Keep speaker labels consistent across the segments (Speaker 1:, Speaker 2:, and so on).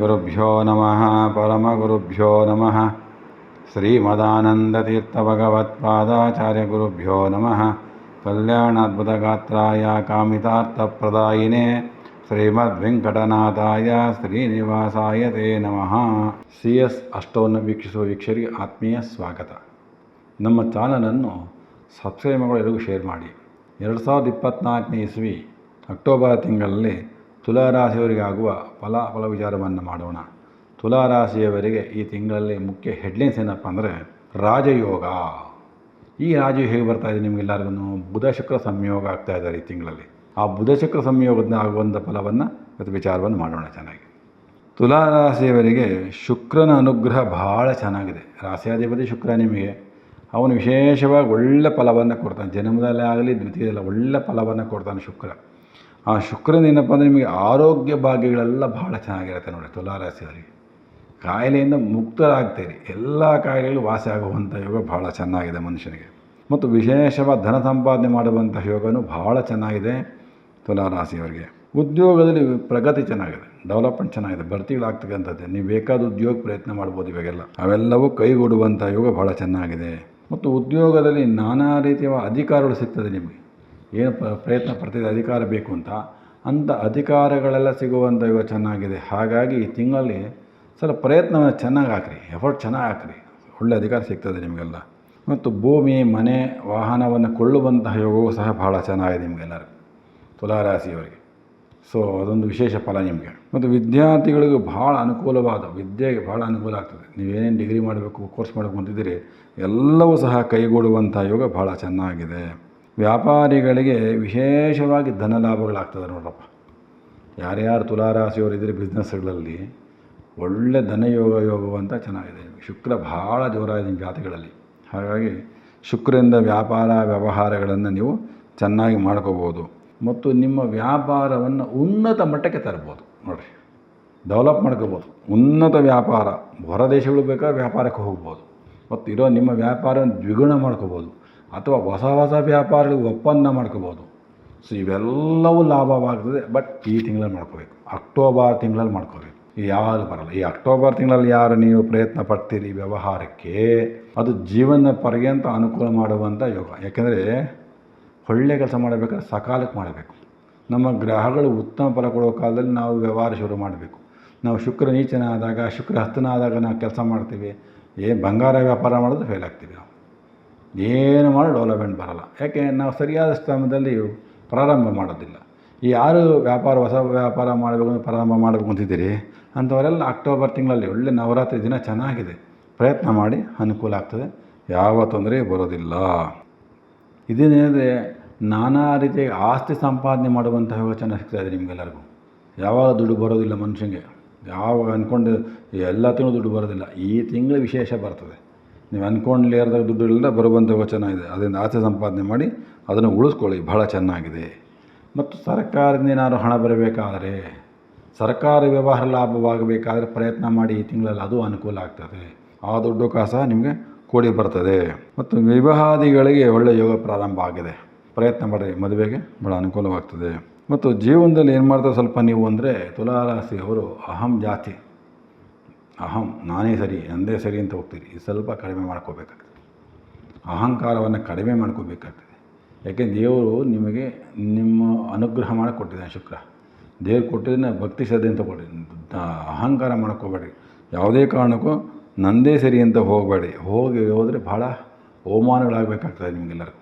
Speaker 1: ಶ್ರೀಗುರುಭ್ಯೋ ನಮಃ ಪರಮಗುರುಭ್ಯೋ ನಮಃ ಶ್ರೀಮದಾನಂದತೀರ್ಥಭಗವತ್ಪಾದಾಚಾರ್ಯಗುರುಭ್ಯೋ ನಮಃ ಕಲ್ಯಾಣಾದ್ಭುತಗಾತ್ರಾಯ ಕಾಮಿತಾರ್ಥಪ್ರದಾಯಿನೇ ಶ್ರೀಮದ್ವೆಂಕಟನಾಥಾಯ ಶ್ರೀನಿವಾಸಾಯ ತೇ ನಮಃ ಸಿ ಎಸ್ ಅಷ್ಟವನ್ನು ವೀಕ್ಷಿಸುವ ವೀಕ್ಷರಿಗೆ ಆತ್ಮೀಯ ಸ್ವಾಗತ. ನಮ್ಮ ಚಾನಲನ್ನು ಸಬ್ಸ್ಕ್ರೈಬ್ ಮಾಡಿ ಎಲ್ಲರಿಗೂ ಶೇರ್ ಮಾಡಿ. ಎರಡು ಸಾವಿರದ ಇಪ್ಪತ್ತ್ನಾಲ್ಕನೇ ಇಸ್ವಿ ಅಕ್ಟೋಬರ್ ತಿಂಗಳಲ್ಲಿ ತುಲಾರಾಶಿಯವರಿಗೆ ಆಗುವ ಫಲ ಫಲ ವಿಚಾರವನ್ನು ಮಾಡೋಣ. ತುಲಾರಾಶಿಯವರಿಗೆ ಈ ತಿಂಗಳಲ್ಲಿ ಮುಖ್ಯ ಹೆಡ್ಲೈನ್ಸ್ ಏನಪ್ಪ ಅಂದರೆ ರಾಜಯೋಗ. ಈ ರಾಜು ಹೇಗೆ ಬರ್ತಾ ಇದೆ ನಿಮಗೆಲ್ಲರಿಗೂ ಬುಧ ಶುಕ್ರ ಸಂಯೋಗ ಆಗ್ತಾ ಇದ್ದಾರೆ ಈ ತಿಂಗಳಲ್ಲಿ. ಆ ಬುಧ ಶುಕ್ರ ಸಂಯೋಗದಿಂದ ಆಗುವಂಥ ಫಲವನ್ನು ಇವತ್ತು ವಿಚಾರವನ್ನು ಮಾಡೋಣ ಚೆನ್ನಾಗಿ. ತುಲಾರಾಶಿಯವರಿಗೆ ಶುಕ್ರನ ಅನುಗ್ರಹ ಭಾಳ ಚೆನ್ನಾಗಿದೆ. ರಾಶಿಯಾಧಿಪತಿ ಶುಕ್ರ ನಿಮಗೆ. ಅವನು ವಿಶೇಷವಾಗಿ ಒಳ್ಳೆ ಫಲವನ್ನು ಕೊಡ್ತಾನೆ. ಜನ್ಮದಲ್ಲೇ ಆಗಲಿ, ದ್ವಿತೀಯದಲ್ಲಿ ಒಳ್ಳೆ ಫಲವನ್ನು ಕೊಡ್ತಾನೆ ಶುಕ್ರ. ಆ ಶುಕ್ರನ ಏನಪ್ಪ ಅಂದರೆ ನಿಮಗೆ ಆರೋಗ್ಯ ಭಾಗ್ಯಗಳೆಲ್ಲ ಭಾಳ ಚೆನ್ನಾಗಿರುತ್ತೆ ನೋಡಿ ತುಲಾರಾಶಿಯವರಿಗೆ. ಕಾಯಿಲೆಯಿಂದ ಮುಕ್ತರಾಗ್ತೀರಿ ಎಲ್ಲ ಕಾಯಿಲೆಗಳು ವಾಸಿ ಆಗುವಂಥ ಯೋಗ ಭಾಳ ಚೆನ್ನಾಗಿದೆ ಮನುಷ್ಯನಿಗೆ. ಮತ್ತು ವಿಶೇಷವಾದ ಧನ ಸಂಪಾದನೆ ಮಾಡುವಂಥ ಯೋಗನೂ ಭಾಳ ಚೆನ್ನಾಗಿದೆ ತುಲಾರಾಶಿಯವರಿಗೆ. ಉದ್ಯೋಗದಲ್ಲಿ ಪ್ರಗತಿ ಚೆನ್ನಾಗಿದೆ, ಡೆವಲಪ್ಮೆಂಟ್ ಚೆನ್ನಾಗಿದೆ ಭರ್ತಿಗಳಾಗ್ತಕ್ಕಂಥದ್ದು ನೀವು ಬೇಕಾದ ಉದ್ಯೋಗ ಪ್ರಯತ್ನ ಮಾಡ್ಬೋದು ಇವಾಗೆಲ್ಲ. ಅವೆಲ್ಲವೂ ಕೈಗೂಡುವಂಥ ಯೋಗ ಭಾಳ ಚೆನ್ನಾಗಿದೆ. ಮತ್ತು ಉದ್ಯೋಗದಲ್ಲಿ ನಾನಾ ರೀತಿಯ ಅಧಿಕಾರಗಳು ಸಿಗ್ತದೆ ನಿಮಗೆ. ಏನು ಪ್ರಯತ್ನ ಪಡ್ತಿದೆ, ಅಧಿಕಾರ ಬೇಕು ಅಂತ. ಅಂಥ ಅಧಿಕಾರಗಳೆಲ್ಲ ಸಿಗುವಂಥ ಯೋಗ ಚೆನ್ನಾಗಿದೆ. ಹಾಗಾಗಿ ಈ ತಿಂಗಳಲ್ಲಿ ಸ್ವಲ್ಪ ಪ್ರಯತ್ನವನ್ನು ಚೆನ್ನಾಗಿ ಹಾಕ್ರಿ ಎಫರ್ಟ್ ಚೆನ್ನಾಗಿ ಹಾಕ್ರಿ. ಒಳ್ಳೆ ಅಧಿಕಾರ ಸಿಗ್ತದೆ ನಿಮಗೆಲ್ಲ. ಮತ್ತು ಭೂಮಿ, ಮನೆ, ವಾಹನವನ್ನು ಕೊಳ್ಳುವಂತಹ ಯೋಗವೂ ಸಹ ಭಾಳ ಚೆನ್ನಾಗಿದೆ ನಿಮಗೆಲ್ಲರಿಗೂ ತುಲಾರಾಶಿಯವರಿಗೆ. ಸೊ ಅದೊಂದು ವಿಶೇಷ ಫಲ ನಿಮಗೆ. ಮತ್ತು ವಿದ್ಯಾರ್ಥಿಗಳಿಗೂ ಭಾಳ ಅನುಕೂಲವಾದ, ವಿದ್ಯೆಗೆ ಭಾಳ ಅನುಕೂಲ ಆಗ್ತದೆ. ನೀವೇನೇನು ಡಿಗ್ರಿ ಮಾಡಬೇಕು, ಕೋರ್ಸ್ ಮಾಡಬೇಕು ಅಂತಿದ್ದೀರಿ, ಎಲ್ಲವೂ ಸಹ ಕೈಗೂಡುವಂಥ ಯೋಗ ಭಾಳ ಚೆನ್ನಾಗಿದೆ. ವ್ಯಾಪಾರಿಗಳಿಗೆ ವಿಶೇಷವಾಗಿ ಧನ ಲಾಭಗಳಾಗ್ತದೆ ನೋಡ್ರಪ್ಪ. ಯಾರ್ಯಾರು ತುಲಾರಾಶಿಯವರು ಇದ್ದರೆ ಬಿಸ್ನೆಸ್ಗಳಲ್ಲಿ ಒಳ್ಳೆ ಧನಯೋಗ ಯೋಗವಂತ ಚೆನ್ನಾಗಿದೆ. ಶುಕ್ರ ಭಾಳ ಜೋರಾಗಿದೆ ಜಾತಿಗಳಲ್ಲಿ. ಹಾಗಾಗಿ ಶುಕ್ರದಿಂದ ವ್ಯಾಪಾರ ವ್ಯವಹಾರಗಳನ್ನು ನೀವು ಚೆನ್ನಾಗಿ ಮಾಡ್ಕೋಬೋದು. ಮತ್ತು ನಿಮ್ಮ ವ್ಯಾಪಾರವನ್ನು ಉನ್ನತ ಮಟ್ಟಕ್ಕೆ ತರ್ಬೋದು. ನೋಡಿರಿ. ಡೆವಲಪ್ ಮಾಡ್ಕೋಬೋದು. ಉನ್ನತ ವ್ಯಾಪಾರ ಹೊರ ದೇಶಗಳು ಬೇಕಾದ್ರೆ ವ್ಯಾಪಾರಕ್ಕೆ ಹೋಗ್ಬೋದು. ಮತ್ತು ಇರೋ ನಿಮ್ಮ ವ್ಯಾಪಾರವನ್ನು ದ್ವಿಗುಣ ಮಾಡ್ಕೋಬೋದು. ಅಥವಾ ಹೊಸ ಹೊಸ ವ್ಯಾಪಾರಗಳಿಗೆ ಒಪ್ಪಂದ ಮಾಡ್ಕೋಬೋದು. ಸೊ ಇವೆಲ್ಲವೂ ಲಾಭವಾಗ್ತದೆ. ಬಟ್ ಈ ತಿಂಗಳಲ್ಲಿ ಮಾಡ್ಕೋಬೇಕು. ಅಕ್ಟೋಬರ್ ತಿಂಗಳಲ್ಲಿ ಮಾಡ್ಕೋಬೇಕು. ಯಾರು ಬರಲ್ಲ. ಈ ಅಕ್ಟೋಬರ್ ತಿಂಗಳಲ್ಲಿ ಯಾರು ನೀವು ಪ್ರಯತ್ನ ಪಡ್ತೀರಿ ವ್ಯವಹಾರಕ್ಕೆ, ಅದು ಜೀವನ ಪರ್ಯಂತ ಅನುಕೂಲ ಮಾಡುವಂಥ ಯೋಗ. ಯಾಕೆಂದರೆ ಒಳ್ಳೆ ಕೆಲಸ ಮಾಡಬೇಕಾದ್ರೆ ಸಕಾಲಕ್ಕೆ ಮಾಡಬೇಕು. ನಮ್ಮ ಗ್ರಹಗಳು ಉತ್ತಮ ಫಲ ಕೊಡೋ ಕಾಲದಲ್ಲಿ ನಾವು ವ್ಯವಹಾರ ಶುರು ಮಾಡಬೇಕು. ನಾವು ಶುಕ್ರ ನೀಚನ ಆದಾಗ ಶುಕ್ರ ಹಸ್ತನ ಆದಾಗ ನಾವು ಕೆಲಸ ಮಾಡ್ತೀವಿ. ಏನು ಬಂಗಾರ ವ್ಯಾಪಾರ ಮಾಡಿದ್ರೆ ಫೇಲ್ ಆಗ್ತೀವಿ ನಾವು. ಏನು ಮಾಡೋ ಡೆವಲಪ್ಮೆಂಟ್ ಬರಲ್ಲ. ಯಾಕೆ? ನಾವು ಸರಿಯಾದ ಸಮಯದಲ್ಲಿ ಪ್ರಾರಂಭ ಮಾಡೋದಿಲ್ಲ. ಈ ಯಾರು ವ್ಯಾಪಾರ, ಹೊಸ ವ್ಯಾಪಾರ ಮಾಡಬೇಕು ಅಂತ ಪ್ರಾರಂಭ ಮಾಡಬೇಕು ಅಂತಿದ್ದೀರಿ, ಅಂಥವರೆಲ್ಲ ಅಕ್ಟೋಬರ್ ತಿಂಗಳಲ್ಲಿ ಒಳ್ಳೆ ನವರಾತ್ರಿ ದಿನ ಚೆನ್ನಾಗಿದೆ. ಪ್ರಯತ್ನ ಮಾಡಿ ಅನುಕೂಲ ಆಗ್ತದೆ. ಯಾವ ತೊಂದರೆ ಬರೋದಿಲ್ಲ. ಇದೇನೆಂದರೆ ನಾನಾ ರೀತಿಯ ಆಸ್ತಿ ಸಂಪಾದನೆ ಮಾಡುವಂತಹ ಯೋಚನೆ ಸಿಗ್ತಾಯಿದೆ ನಿಮಗೆಲ್ಲರಿಗೂ. ಯಾವಾಗ ದುಡ್ಡು ಬರೋದಿಲ್ಲ ಮನುಷ್ಯನಿಗೆ ಯಾವಾಗ ಅಂದ್ಕೊಂಡು ಎಲ್ಲ ತಿಂಗಳು ದುಡ್ಡು ಬರೋದಿಲ್ಲ. ಈ ತಿಂಗಳು ವಿಶೇಷ ಬರ್ತದೆ. ನೀವು ಅಂದ್ಕೊಂಡ್ಲೇರ್ದಾಗ ದುಡ್ಡು ಇಲ್ಲ ಬರುವಂಥ ವಚನ ಇದೆ. ಅದರಿಂದ ಆಸೆ ಸಂಪಾದನೆ ಮಾಡಿ ಅದನ್ನು ಉಳಿಸ್ಕೊಳ್ಳಿ. ಬಹಳ ಚೆನ್ನಾಗಿದೆ. ಮತ್ತು ಸರ್ಕಾರದಿಂದ ಏನಾದ್ರು ಹಣ ಬರಬೇಕಾದರೆ, ಸರ್ಕಾರ ವ್ಯವಹಾರ ಲಾಭವಾಗಬೇಕಾದ್ರೆ ಪ್ರಯತ್ನ ಮಾಡಿ ಈ ತಿಂಗಳಲ್ಲಿ ಅದು ಅನುಕೂಲ ಆಗ್ತದೆ. ಆ ದುಡ್ಡು ಕಾಸ ನಿಮಗೆ ಕೂಡಿ ಬರ್ತದೆ. ಮತ್ತು ವಿವಾಹಾದಿಗಳಿಗೆ ಒಳ್ಳೆಯ ಯೋಗ ಪ್ರಾರಂಭ ಆಗಿದೆ. ಪ್ರಯತ್ನ ಮಾಡಿ ಮದುವೆಗೆ ಭಾಳ ಅನುಕೂಲವಾಗ್ತದೆ. ಮತ್ತು ಜೀವನದಲ್ಲಿ ಏನು ಮಾಡ್ತಾರೆ? ಸ್ವಲ್ಪ ನೀವು ಅಂದರೆ ತುಲಾರಾಶಿಯವರು ಅಹಂ ಜಾತಿ. ಅಹಂ, ನಾನೇ ಸರಿ ನಂದೇ ಸರಿ ಅಂತ ಹೋಗ್ತೀರಿ. ಇದು ಸ್ವಲ್ಪ ಕಡಿಮೆ ಮಾಡ್ಕೋಬೇಕಾಗ್ತದೆ. ಅಹಂಕಾರವನ್ನು ಕಡಿಮೆ ಮಾಡ್ಕೋಬೇಕಾಗ್ತದೆ. ಯಾಕೆ, ದೇವರು ನಿಮಗೆ ನಿಮ್ಮ ಅನುಗ್ರಹ ಮಾಡಿಕೊಟ್ಟಿದ್ದಾನೆ ಶುಕ್ರ. ದೇವ್ರು ಕೊಟ್ಟಿದ್ದನ್ನ ಭಕ್ತಿ ಶ್ರದ್ಧೆ ಅಂತ ಕೊಡಿ ಅಹಂಕಾರ ಮಾಡ್ಕೋಬೇಡಿ. ಯಾವುದೇ ಕಾರಣಕ್ಕೂ ನಂದೇ ಸರಿ ಅಂತ ಹೋಗಬೇಡಿ. ಹೋಗಿ ಹೋದರೆ ಭಾಳ ಅವಮಾನಗಳಾಗಬೇಕಾಗ್ತದೆ ನಿಮಗೆಲ್ಲರಿಗೂ.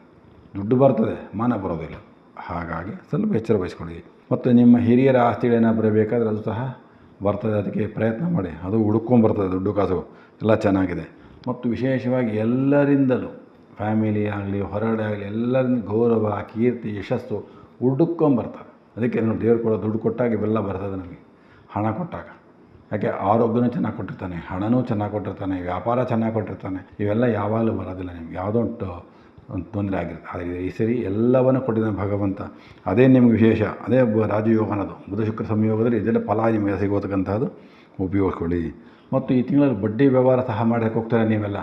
Speaker 1: ದುಡ್ಡು ಬರ್ತದೆ, ಮಾನ ಬರೋದಿಲ್ಲ. ಹಾಗಾಗಿ ಸ್ವಲ್ಪ ಎಚ್ಚರ ವಹಿಸ್ಕೊಳ್ಳಿ. ಮತ್ತು ನಿಮ್ಮ ಹಿರಿಯರ ಆಸ್ತಿಗಳೇನ ಬರಬೇಕಾದ್ರೆ ಅದು ಸಹ ಬರ್ತದೆ ಅದಕ್ಕೆ ಪ್ರಯತ್ನ ಮಾಡಿ. ಅದು ಹುಡುಕೊಂಬರ್ತದೆ ದುಡ್ಡು ಕಾಸು. ಎಲ್ಲ ಚೆನ್ನಾಗಿದೆ. ಮತ್ತು ವಿಶೇಷವಾಗಿ ಎಲ್ಲರಿಂದಲೂ, ಫ್ಯಾಮಿಲಿ ಆಗಲಿ, ಹೊರಗಡೆ ಆಗಲಿ ಎಲ್ಲರಿಂದ ಗೌರವ, ಕೀರ್ತಿ, ಯಶಸ್ಸು ಹುಡುಕೊಂಬರ್ತದೆ ಅದಕ್ಕೆ ನಾವು ದೇವ್ರು ಕೊಡೋ ದುಡ್ಡು ಕೊಟ್ಟಾಗ ಇವೆಲ್ಲ ಬರ್ತದೆ ನಮಗೆ. ಹಣ ಕೊಟ್ಟಾಗ. ಯಾಕೆ ಆರೋಗ್ಯನೂ ಚೆನ್ನಾಗಿ ಕೊಟ್ಟಿರ್ತಾನೆ, ಹಣನೂ ಚೆನ್ನಾಗಿ ಕೊಟ್ಟಿರ್ತಾನೆ, ವ್ಯಾಪಾರ ಚೆನ್ನಾಗಿ ಕೊಟ್ಟಿರ್ತಾನೆ. ಇವೆಲ್ಲ ಯಾವಾಗಲೂ ಬರೋದಿಲ್ಲ ನಿಮ್ಗೆ. ಯಾವುದೋ ತೊಂದರೆ ಆಗಿರುತ್ತೆ. ಆದರೆ ಈ ಸರಿ ಎಲ್ಲವನ್ನು ಕೊಟ್ಟಿದ್ದಾನೆ ಭಗವಂತ. ಅದೇ ನಿಮಗೆ ವಿಶೇಷ. ಅದೇ ರಾಜಯೋಗ ಅನ್ನೋದು ಬುಧ ಶುಕ್ರ ಸಂಯೋಗದಲ್ಲಿ ಇದೆಲ್ಲ ಫಲ ನಿಮಗೆ ಸಿಗೋತಕ್ಕಂಥದ್ದು ಉಪಯೋಗಿಸ್ಕೊಳ್ಳಿ ಮತ್ತು ಈ ತಿಂಗಳಲ್ಲಿ ಬಡ್ಡಿ ವ್ಯವಹಾರ ಸಹ ಮಾಡೋಕ್ಕೆ ಹೋಗ್ತಾರೆ ನೀವೆಲ್ಲ.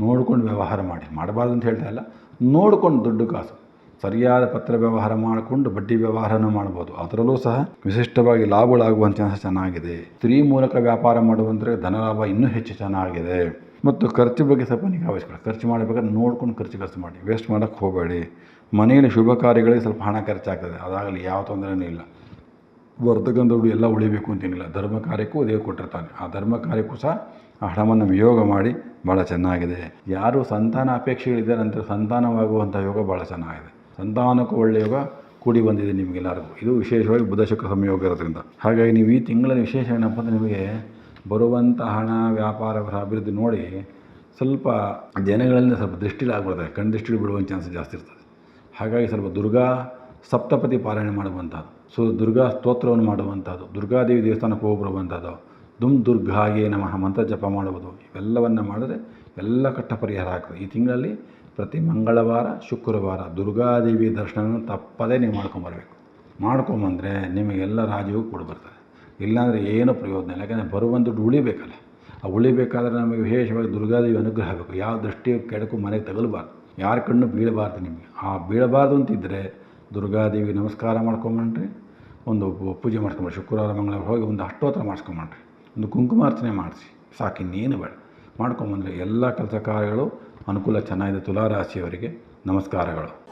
Speaker 1: ನೋಡ್ಕೊಂಡು ವ್ಯವಹಾರ ಮಾಡಿ. ಮಾಡಬಾರ್ದು ಅಂತ ಹೇಳ್ತಾ ಇಲ್ಲ. ನೋಡ್ಕೊಂಡು ದುಡ್ಡು ಕಾಸು. ಸರಿಯಾದ ಪತ್ರ ವ್ಯವಹಾರ ಮಾಡಿಕೊಂಡು ಬಡ್ಡಿ ವ್ಯವಹಾರನೂ ಮಾಡ್ಬೋದು. ಅದರಲ್ಲೂ ಸಹ ವಿಶಿಷ್ಟವಾಗಿ ಲಾಭಗಳಾಗುವ ಚಾನ್ಸ್ ಚೆನ್ನಾಗಿದೆ. ಸ್ತ್ರೀ ಮೂಲಕ ವ್ಯಾಪಾರ ಮಾಡುವಂದರೆ ಧನಲಾಭ ಇನ್ನೂ ಹೆಚ್ಚು ಚೆನ್ನಾಗಿದೆ. ಮತ್ತು ಖರ್ಚು ಬಗ್ಗೆ ಸ್ವಲ್ಪ ನಿಗಾ ವಹಿಸ್ಕೊಳ್ಳಿ. ಖರ್ಚು ಮಾಡಬೇಕಾದ್ರೆ ನೋಡ್ಕೊಂಡು ಖರ್ಚು ಖರ್ಚು ಮಾಡಿ. ವೇಸ್ಟ್ ಮಾಡೋಕ್ಕೆ ಹೋಗಬೇಡಿ. ಮನೆಯಲ್ಲಿ ಶುಭ ಕಾರ್ಯಗಳಿಗೆ ಸ್ವಲ್ಪ ಹಣ ಖರ್ಚಾಗ್ತದೆ. ಅದಾಗಲಿ ಯಾವ ತೊಂದರೆನೂ ಇಲ್ಲ. ದುಡ್ಡು ಎಲ್ಲ ಉಳಿಬೇಕು ಅಂತೇನಿಲ್ಲ ಧರ್ಮ ಕಾರ್ಯಕ್ಕೂ ದೇವರು ಕೊಟ್ಟಿರ್ತಾನೆ. ಆ ಧರ್ಮ ಕಾರ್ಯಕ್ಕೂ ಸಹ ಆ ಹಣವನ್ನು ವಿಯೋಗ ಮಾಡಿ ಭಾಳ ಚೆನ್ನಾಗಿದೆ. ಯಾರು ಸಂತಾನ ಅಪೇಕ್ಷೆಗಳಿದ್ದಾರೆ ನಂತರ ಸಂತಾನವಾಗುವಂಥ ಯೋಗ ಭಾಳ ಚೆನ್ನಾಗಿದೆ. ಸಂತಾನಕ್ಕೂ ಒಳ್ಳೆಯ ಯೋಗ ಕೂಡಿ ಬಂದಿದೆ ನಿಮಗೆಲ್ಲರಿಗೂ. ಇದು ವಿಶೇಷವಾಗಿ ಬುಧ ಶುಕ್ರ ಸಂಯೋಗ ಇರೋದ್ರಿಂದ ಹಾಗಾಗಿ ನೀವು ಈ ತಿಂಗಳ ವಿಶೇಷ ಏನಪ್ಪ ಅಂದರೆ ನಿಮಗೆ ಬರುವಂಥ ಹಣ ವ್ಯಾಪಾರ ಅಭಿವೃದ್ಧಿ ನೋಡಿ ಸ್ವಲ್ಪ ಜನಗಳಲ್ಲಿ ಸ್ವಲ್ಪ ದೃಷ್ಟಿಲಾಗ್ಬಿಡ್ತಾರೆ ಕಣ್ಣು ದೃಷ್ಟಿ ಬಿಡುವ ಚಾನ್ಸ್ ಜಾಸ್ತಿ ಇರ್ತದೆ. ಹಾಗಾಗಿ ಸ್ವಲ್ಪ ದುರ್ಗಾ ಸಪ್ತಪತಿ ಪಾರಾಯಣ ಮಾಡುವಂಥದ್ದು ಸೊ ದುರ್ಗಾ ಸ್ತೋತ್ರವನ್ನು ಮಾಡುವಂಥದ್ದು ದುರ್ಗಾದೇವಿ ದೇವಸ್ಥಾನಕ್ಕೆ ಹೋಗಿ ಬರುವಂಥದ್ದು ದುಮ್ ದುರ್ಗಾಗೆ ನಮಃ ಮಂತ್ರ ಜಪ ಮಾಡುವುದು, ಇವೆಲ್ಲವನ್ನು ಮಾಡಿದ್ರೆ ಎಲ್ಲ ಕಟ್ಟ ಪರಿಹಾರ ಆಗ್ತದೆ. ಈ ತಿಂಗಳಲ್ಲಿ ಪ್ರತಿ ಮಂಗಳವಾರ, ಶುಕ್ರವಾರ ದುರ್ಗಾದೇವಿ ದರ್ಶನವನ್ನು ತಪ್ಪದೇ ನೀವು ಮಾಡ್ಕೊಂಬರ್ಬೇಕು. ಮಾಡ್ಕೊಂಬಂದರೆ ನಿಮಗೆಲ್ಲ ಕೂಡ ಬರ್ತದೆ ಇಲ್ಲಾಂದರೆ ಏನೂ ಪ್ರಯೋಜನ ಇಲ್ಲ. ಯಾಕಂದರೆ ಬರುವಂಥ ದುಡ್ಡು ಉಳಿಬೇಕಲ್ಲ. ಆ ಉಳಿಬೇಕಾದ್ರೆ ನಮಗೆ ವಿಶೇಷವಾಗಿ ದುರ್ಗಾದೇವಿ ಅನುಗ್ರಹ ಬೇಕು. ಯಾವ ದೃಷ್ಟಿ ಕೆಡಕು ಮನೆಗೆ ತಗಲಬಾರ್ದು. ಯಾರ ಕಣ್ಣು ಬೀಳಬಾರ್ದು ನಿಮಗೆ. ಆ ಬೀಳಬಾರ್ದು ಅಂತಿದ್ದರೆ ದುರ್ಗಾದೇವಿ ನಮಸ್ಕಾರ ಮಾಡ್ಕೊಂಬಂಡ್ರಿ ಒಂದು ಪೂಜೆ ಮಾಡ್ಕೊಂಬಿಡಿ ಶುಕ್ರವಾರ, ಮಂಗಳವಾರ ಹೋಗಿ ಒಂದು ಅಷ್ಟೋತ್ತರ ಮಾಡಿಸ್ಕೊಂಬಂಡ್ರಿ ಒಂದು ಕುಂಕುಮಾರ್ಚನೆ ಮಾಡಿಸಿ. ಸಾಕು ಇನ್ನೇನು ಬೇಡ. ಮಾಡ್ಕೊಂಬಂದರೆ ಎಲ್ಲ ಕೆಲಸ ಕಾರ್ಯಗಳು ಅನುಕೂಲ ಚೆನ್ನಾಗಿದೆ. ತುಲಾರಾಶಿಯವರಿಗೆ ನಮಸ್ಕಾರಗಳು.